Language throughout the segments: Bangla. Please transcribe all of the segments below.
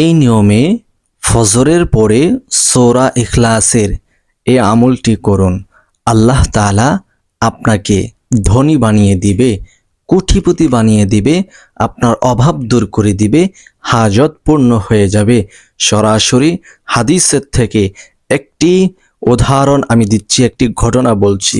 এই নিয়মে ফজরের পরে সোরা ইখলাসের এ আমলটি করুন। আল্লাহ তাআলা আপনাকে ধনী বানিয়ে দিবে, কোটিপতি বানিয়ে দিবে, আপনার অভাব দূর করে দিবে হাজত পূর্ণ হয়ে যাবে। সরাসরি হাদিসের থেকে একটি উদাহরণ আমি দিচ্ছি, একটি ঘটনা বলছি।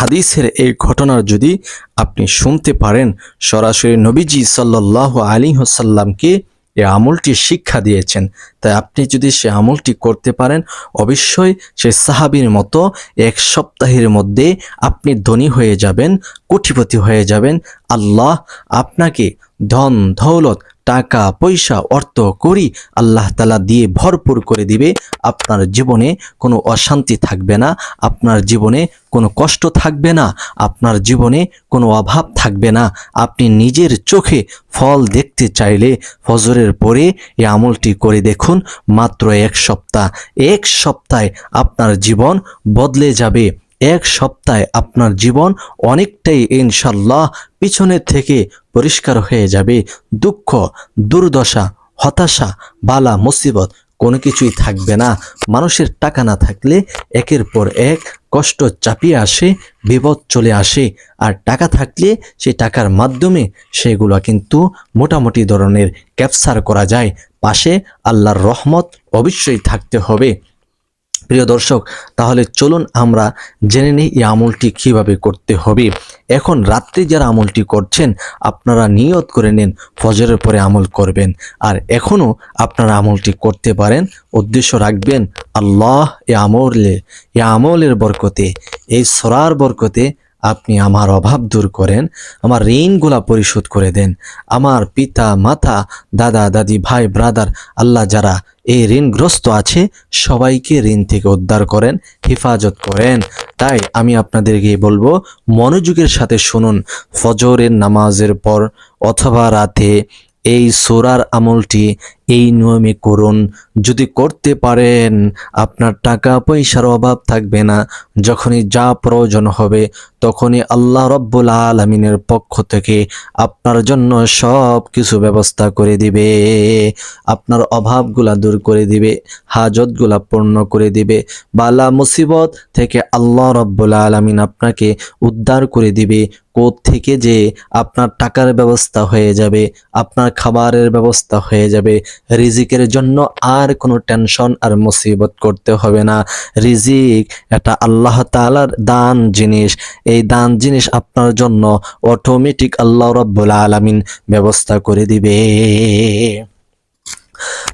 হাদিসের এই ঘটনার যদি আপনি শুনতে পারেন, সরাসরি নবীজি সাল্লাহ আলী হাসাল্লামকে এই আমলটি শিক্ষা দিয়েছেন। তাই আপনি যদি সে আমলটি করতে পারেন, অবশ্যই সে সাহাবির মতো এক সপ্তাহের মধ্যে আপনি ধনী হয়ে যাবেন, কোটিপতি হয়ে যাবেন। আল্লাহ আপনাকে ধন, দৌলত টাকা, পয়সা, অর্থ করি আল্লাহ তালা দিয়ে ভরপুর করে দিবে, আপনার জীবনে কোনো অশান্তি থাকবে না, আপনার জীবনে কোনো কষ্ট থাকবে না, আপনার জীবনে কোনো অভাব থাকবে না। আপনি নিজের চোখে ফল দেখতে চাইলে ফজরের পরে এই আমলটি করে দেখুন, মাত্র এক সপ্তাহ। এক সপ্তাহে আপনার জীবন বদলে যাবে। এক সপ্তাহে আপনার জীবন অনেকটাই ইনশাল্লাহ পিছনের থেকে পরিষ্কার হয়ে যাবে। দুঃখ, দুর্দশা, হতাশা, বালা, মুসিবত কোনো কিছুই থাকবে না। মানুষের টাকা না থাকলে একের পর এক কষ্ট চাপিয়ে আসে, বিপদ চলে আসে। আর টাকা থাকলে সেই টাকার মাধ্যমে সেগুলো কিন্তু মোটামুটি ধরনের ক্যাপচার করা যায়। পাশে আল্লাহর রহমত অবশ্যই থাকতে হবে। প্রিয় দর্শক, তাহলে চলুন আমরা জেনে নিই এই আমলটি কীভাবে করতে হবে। এখন রাত্রে যারা আমলটি করছেন, আপনারা নিয়ত করে নিন, ফজরের পরে আমল করবেন। আর এখনও আপনারা আমলটি করতে পারেন, উদ্দেশ্য রাখবেন, আল্লাহ এ আমলে, এ আমলের বরকতে, এই সরার বরকতে আপনি আমার অভাব দূর করেন, আমার ঋণগুলা পরিশোধ করে দেন। আমার পিতা, মাতা, দাদা, দাদি, ভাই ব্রাদার আল্লাহ যারা এই ঋণগ্রস্ত আছে, সবাইকে ঋণ থেকে উদ্ধার করেন, হেফাজত করেন। তাই আমি আপনাদেরকে বলব, মনোযোগের সাথে শুনুন, ফজরের নামাজের পর অথবা রাতে এই সোরার আমলটি এই নিয়মে করুন। যদি করতে পারেন, আপনার টাকা পয়সার অভাব থাকবে না। যখনই যা প্রয়োজন হবে, তখনই আল্লাহ রব্বুল আলমিনের পক্ষ থেকে আপনার জন্য সব কিছু ব্যবস্থা করে দিবে। আপনার অভাবগুলা দূর করে দিবে, হাজতগুলা পূর্ণ করে দিবে, বালা মুসিবত থেকে আল্লাহ রব্বুল আলমিন আপনাকে উদ্ধার করে দিবে। কোথ থেকে যে আপনার টাকার ব্যবস্থা হয়ে যাবে, আপনার খাবারের ব্যবস্থা হয়ে যাবে রিজিকের জন্য আর কোনো টেনশন আর মুসিবত করতে হবে না। রিজিক এটা আল্লাহ তাআলার দান জিনিস। এই দান জিনিস আপনার জন্য অটোমেটিক আল্লাহ রব্বুল আলামিন ব্যবস্থা করে দিবে।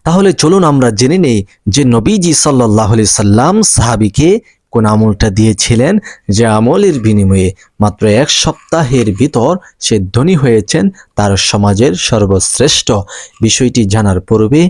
তাহলে চলুন আমরা জেনে নেই যে নবীজি সাল্লাহ সাল্লাম সাহাবিকে কোন আমলটা দিয়েছিলেন যে আমলের বিনিময়ে মাত্র এক সপ্তাহের ভিতর সে ধনী হয়েছেন, তার সমাজের সর্বশ্রেষ্ঠ। বিষয়টি জানার পূর্বে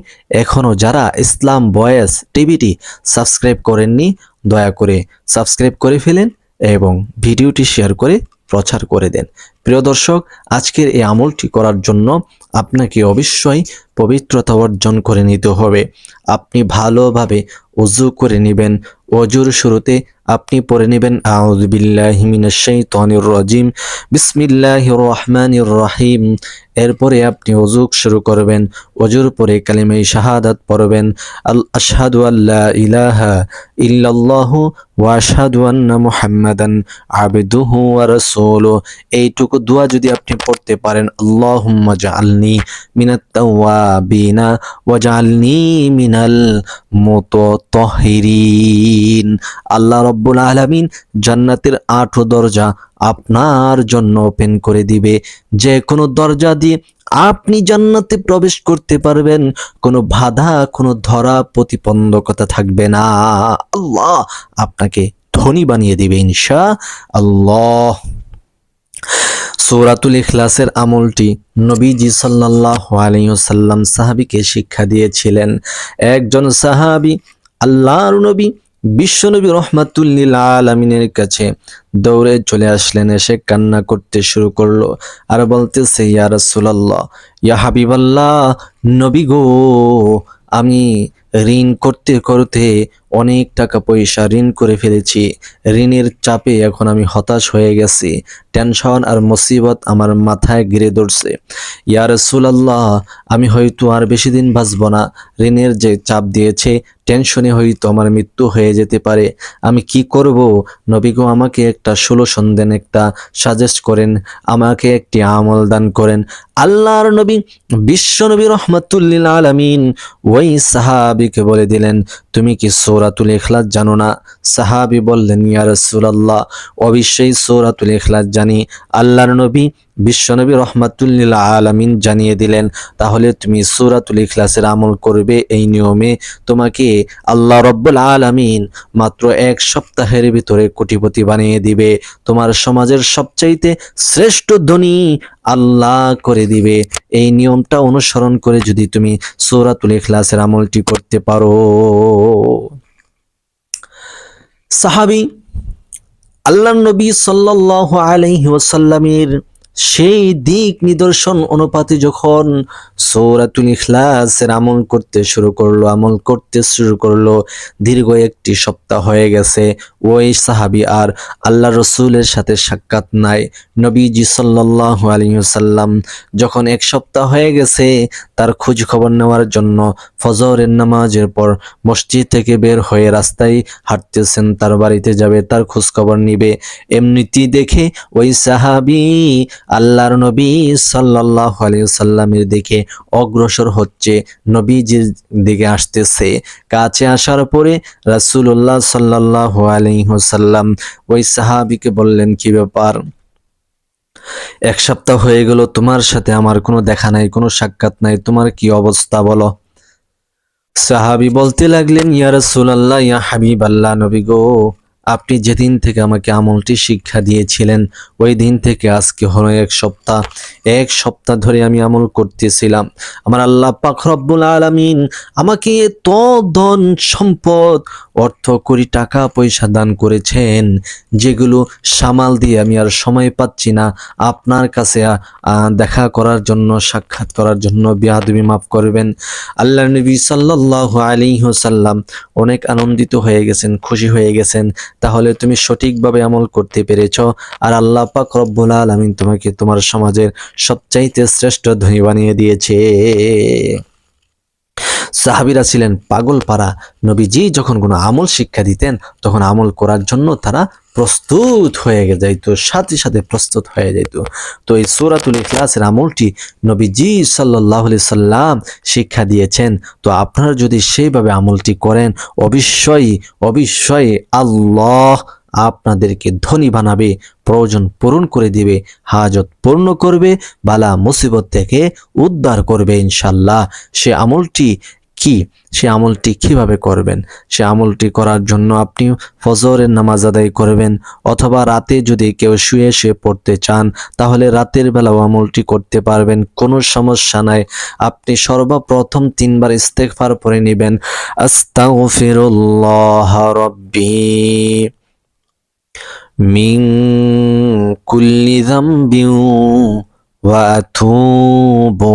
এখনও যারা ইসলাম বয়েস টিভিটি সাবস্ক্রাইব করেননি, দয়া করে সাবস্ক্রাইব করে ফেলেন এবং ভিডিওটি শেয়ার করে প্রচার করে দেন। প্রিয় দর্শক, আজকের এই আমলটি করার জন্য আপনাকে অবশ্যই পবিত্রতা অর্জন করে নিতে হবে। আপনি ভালোভাবে অজু করে নেবেন অজুর শুরুতে আপনি পড়ে নেবেন। আউযু বিল্লাহি মিনাশ শাইতানির রাজিম। বিসমিল্লাহির রহমানির রহিম। এরপরে আপনি অজুক শুরু করবেন। অজুর পরে কালিমাই শাহাদাত পড়বেন। আল আশহাদু আল্লা ইলাহা ইল্লাল্লাহু ওয়া আশহাদু আন্না মুহাম্মাদান আবদুহু ওয়া রাসূলুহু। এইটুকু দোয়া যদি আপনি পড়তে পারেন, আল্লাহুম্মা জাআলনি মিনাত তাওয়াবিনা ওয়া জাআলনি মিনাল মুতাতাহহিরিন আল্লাহ রব্বুল আলামিন জান্নাতের আট দরজা আপনার জন্য ওপেন করে দিবে। যে কোনো দরজা দিয়ে আপনি জান্নাতে প্রবেশ করতে পারবেন, কোনো বাধা, কোনো ধরা, প্রতিবন্ধকতা থাকবে না। আল্লাহ আপনাকে ধনী বানিয়ে দিবে ইনশা আল্লাহ সৌরাতুল ইখলাসের আমলটি নবীজি সাল্লাহ আলাইসাল্লাম সাহাবিকে শিক্ষা দিয়েছিলেন। একজন সাহাবি আল্লাহর নবী বিশ্বনবী রহমাতুল্লিল আলমিনের কাছে দৌড়ে চলে আসলেন, এসে কান্না করতে শুরু করল আর বলতেছে, ইয়া রাসূলুল্লাহ, ইয়া হাবিবাল্লাহ, নবী গো, আমি ঋণ করতে করতে অনেক টাকা পয়সা ঋণ করে ফেলেছি। ঋণের চাপে এখন আমি হতাশ হয়ে গেছি। টেনশন আর মুসিবত আমার মাথায় গিরে ধরছে। ইয়া রাসূলুল্লাহ, আমি হয়তো আর বেশি দিন বাঁচব না। ঋণের যে চাপ দিয়েছে, টেনশনে হয়তো আমার মৃত্যু হয়ে যেতে পারে। আমি কি করব? নবী গো আমাকে একটা সলিউশন দেন, একটা সাজেস্ট করেন, আমাকে একটি আমল দান করেন। আল্লাহর নবী, বিশ্ব নবী রহমাতুল্লিল আলামিন, ওই সাহাবিকে বলে দিলেন, তুমি কি সৌরাতুল ইখলাস জানো না? সাহাবি বললেন, ইয়া রাসূলুল্লাহ, অবশ্যই সৌরাতুল ইখলাস জানি। আল্লাহর নবী বিশ্বনবী রহমাতুল্লিল আলামিন জানিয়ে দিলেন, তাহলে তুমি সূরাতুল ইখলাসের আমল করবে এই নিয়মে। তোমাকে আল্লাহ রব্বুল আলামিন মাত্র এক সপ্তাহের ভিতরে কোটিপতি বানিয়ে দিবে। তোমার সমাজের সবচাইতে শ্রেষ্ঠ ধনী আল্লাহ করে দিবে। এই নিয়মটা অনুসরণ করে যদি তুমি সূরাতুল ইখলাসের আমলটি করতে পারো। সাহাবী আল্লাহ নবী আলাইহি ওয়াসাল্লামের সেই দিক নিদর্শন অনুপাতে যখন সৌরাতুল ইখলাসের আমল করতে শুরু করল, আমল করতে শুরু করল, দীর্ঘ একটি সপ্তাহ হয়ে গেছে, ওই সাহাবি আর আল্লাহ রসুলের সাথে সাক্ষাৎ নাই। নবীজি সাল্লাল্লাহু আলাইহি ওয়াসাল্লাম যখন এক সপ্তাহ হয়ে গেছে, তার খোঁজ খবর নেওয়ার জন্য ফজরের নামাজের পর মসজিদ থেকে বের হয়ে রাস্তায় হাঁটতেছেন, তার বাড়িতে যাবে, তার খোঁজ খবর নিবে। এমনিতেই দেখে ওই সাহাবি আল্লাহর নবী আলাইহি সাল্লামের দিকে অগ্রসর হচ্ছে, নবীজির দিকে আসতেছে। কাছে আসার পরে রাসূলুল্লাহ সাল্লাল্লাহু আলাইহি সাল্লাম ওই সাহাবিকে বললেন, কি ব্যাপার? এক সপ্তাহ হয়ে গেল, তোমার সাথে আমার কোনো দেখা নাই, কোনো সাক্ষাৎ নাই, তোমার কি অবস্থা বলো? সাহাবি বলতে লাগলেন, ইয়া রাসূলুল্লাহ, ইয়া হাবিব আল্লাহ নবী গো আপনি যেদিন থেকে আমাকে আমলটি শিক্ষা দিয়েছিলেন, ওই দিন থেকে আজকে হলো এক সপ্তাহ। এক সপ্তাহ ধরে আমি আমল করতেছিলাম। আমার আল্লাহ পাক রব্বুল আলামিন আমাকে এত ধন সম্পদ, অর্থ কোটি টাকা পয়সা দান করেছেন, যেগুলো সামাল দিয়ে আমি আর সময় পাচ্ছি না। আপনার কাছে দেখা করার জন্য, সাক্ষাৎ করার জন্য বিয়াদবি মাফ করবেন। আল্লাহ নবী সাল্লাল্লাহু আলাইহি ওয়াসাল্লাম অনেক আনন্দিত হয়ে গেছেন, খুশি হয়ে গেছেন। তাহলে তুমি সঠিকভাবে আমল করতে পেরেছ। আর আল্লাহ পাক রব্বুল আলামিন তোমাকে তোমার সমাজের সবচাইতে শ্রেষ্ঠ ধনী বানিয়ে দিয়েছে। সাহাবিরা ছিলেন পাগল পাড়া নবীজি যখন কোনো আমল শিক্ষা দিতেন, তখন আমল করার জন্য তারা প্রস্তুত হয়ে যাইত, সাথে সাথে প্রস্তুত হয়ে যাইত। তো এই সূরাতুল ইখলাসের আমলটি নবীজি আলাইহি সাল্লাম শিক্ষা দিয়েছেন। তো আপনারা যদি সেইভাবে আমলটি করেন, অবশ্যই অবশ্যই আল্লাহ আপনাদেরকে ধনী বানাবে, প্রয়োজন পূরণ করে দিবে, হাজত পূর্ণ করবে, বালা মুসিবত থেকে উদ্ধার করবে ইনশাল্লাহ সে আমলটি কি? সে আমলটি কীভাবে করবেন? সে আমলটি করার জন্য আপনি ফজরের নামাজ আদায় করবেন অথবা রাতে যদি কেউ শুয়ে শুয়ে পড়তে চান, তাহলে রাতের বেলাও আমলটি করতে পারবেন, কোনো সমস্যা নাই। আপনি সর্বপ্রথম তিনবার ইস্তেগফার পড়ে নেবেন। রব্বি মিন কুল্লি যামবিন ওয়া আতুবু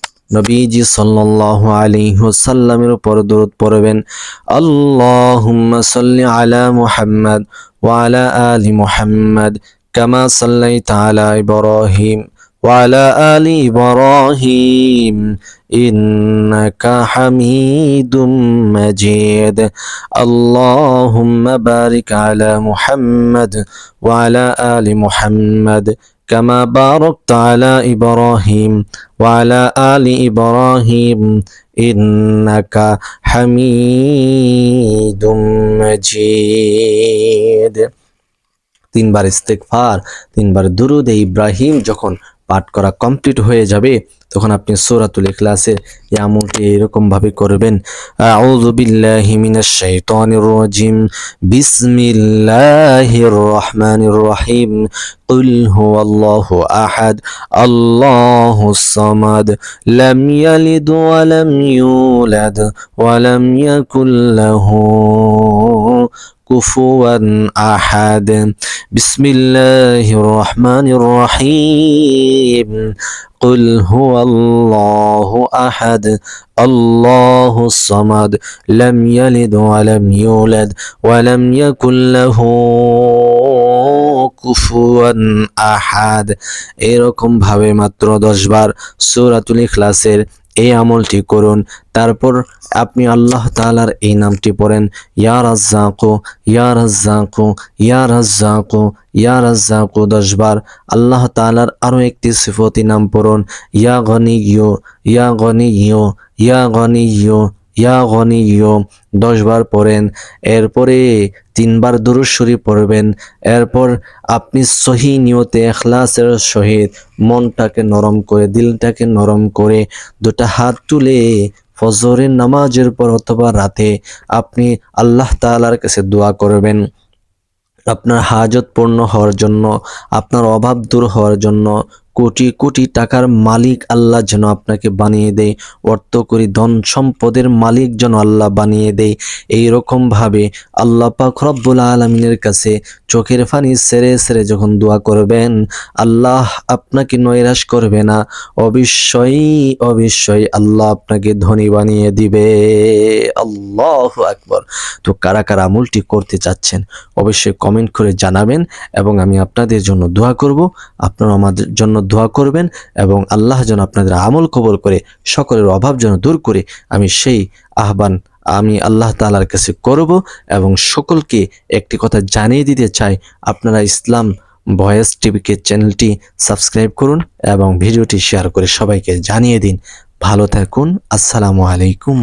নবীজি সাল্লাল্লাহু আলাইহি ওয়াসাল্লামের উপর দরুদ পড়বেন আল্লাহুম্মা সাল্লি আলা মুহাম্মদ وعلى آل محمد كما صليت على إبراهيم وعلى آل إبراهيم إنك حميد مجيد اللهم بارك على محمد وعلى آل محمد كما باركت على إبراهيم وعلى آل إبراهيم إنك حميد مجيد তিনবার ইস্তেগফার তিনবার দুরুদ ইব্রাহিম যখন পাঠ করা কমপ্লিট হয়ে যাবে তখন আপনি সূরাতুল ইখলাসের এই আমলটি এরকম ভাবে করবেন আউযু বিল্লাহি মিনাশ শাইতানির রাজিম বিসমিল্লাহির রহমানির রহিম قل هو الله أحد الله الصمد لم يلد ولم يولد ولم يكن له كفوا أحد بسم الله الرحمن الرحيم قل هو الله أحد الله الصمد لم يلد ولم يولد ولم يكن له কুফুয়ান আহাদ এরকম ভাবে মাত্র দশ বার সূরাতুল ইখলাসের এই আমলটি করুন। তারপর আপনি আল্লাহ তালার এই নামটি পড়েন, ইয়া রাজ্জাকু ইয়া রাজ্জাকু ইয়া রাজ্জাকু ইয়া রাজ্জাকু দশবার আল্লাহ তালার আরও একটি সিফতি নাম পড়ুন, ইয়া গনি ইয়া গনি ইয়া গনি ইয়া গনিয়্যু দশ বার পড়েন, এরপরে তিনবার দুরুদ শরীফ পড়বেন, এরপর আপনি সহি নিয়তে এখলাসের সহিত মনটাকে নরম করে, দিলটাকে নরম করে দুটা হাত তুলে ফজরের নামাজের পর অথবা রাতে আপনি আল্লাহ তালার কাছে দোয়া করবেন। আপনার হাজত পূর্ণ হওয়ার জন্য, আপনার অভাব দূর হওয়ার জন্য কোটি কোটি টাকার মালিক আল্লাহ যেন আপনাকে বানিয়ে দেয়, অর্থ করি, ধন সম্পদের মালিক যেন আল্লাহ বানিয়ে দেয়। এই রকম ভাবে আল্লাহ পাক রব্বুল আলমিনের কাছে চোখের ফানি সেরে সেরে যখন দোয়া করবেন, আল্লাহ আপনাকে নৈরাশ করবে না। অবশ্যই অবশ্যই আল্লাহ আপনাকে ধনী বানিয়ে দিবে। আল্লাহ আকবর। তো কারা কারা আমলটি করতে চাচ্ছেন, অবশ্যই কমেন্ট করে জানাবেন এবং আমি আপনাদের জন্য দোয়া করব। আপনারা আমাদের জন্য দোয়া করবেন এবং আল্লাহ যেন আপনাদের আমল কবল করে, সকলের অভাব যেন দূর করে, আমি সেই আহ্বান আমি আল্লাহ তালার কাছে করব এবং সকলকে একটি কথা জানিয়ে দিতে চাই। আপনারা ইসলাম ভয়েস টিভিকে চ্যানেলটি সাবস্ক্রাইব করুন এবং ভিডিওটি শেয়ার করে সবাইকে জানিয়ে দিন। ভালো থাকুন। আসসালামু আলাইকুম।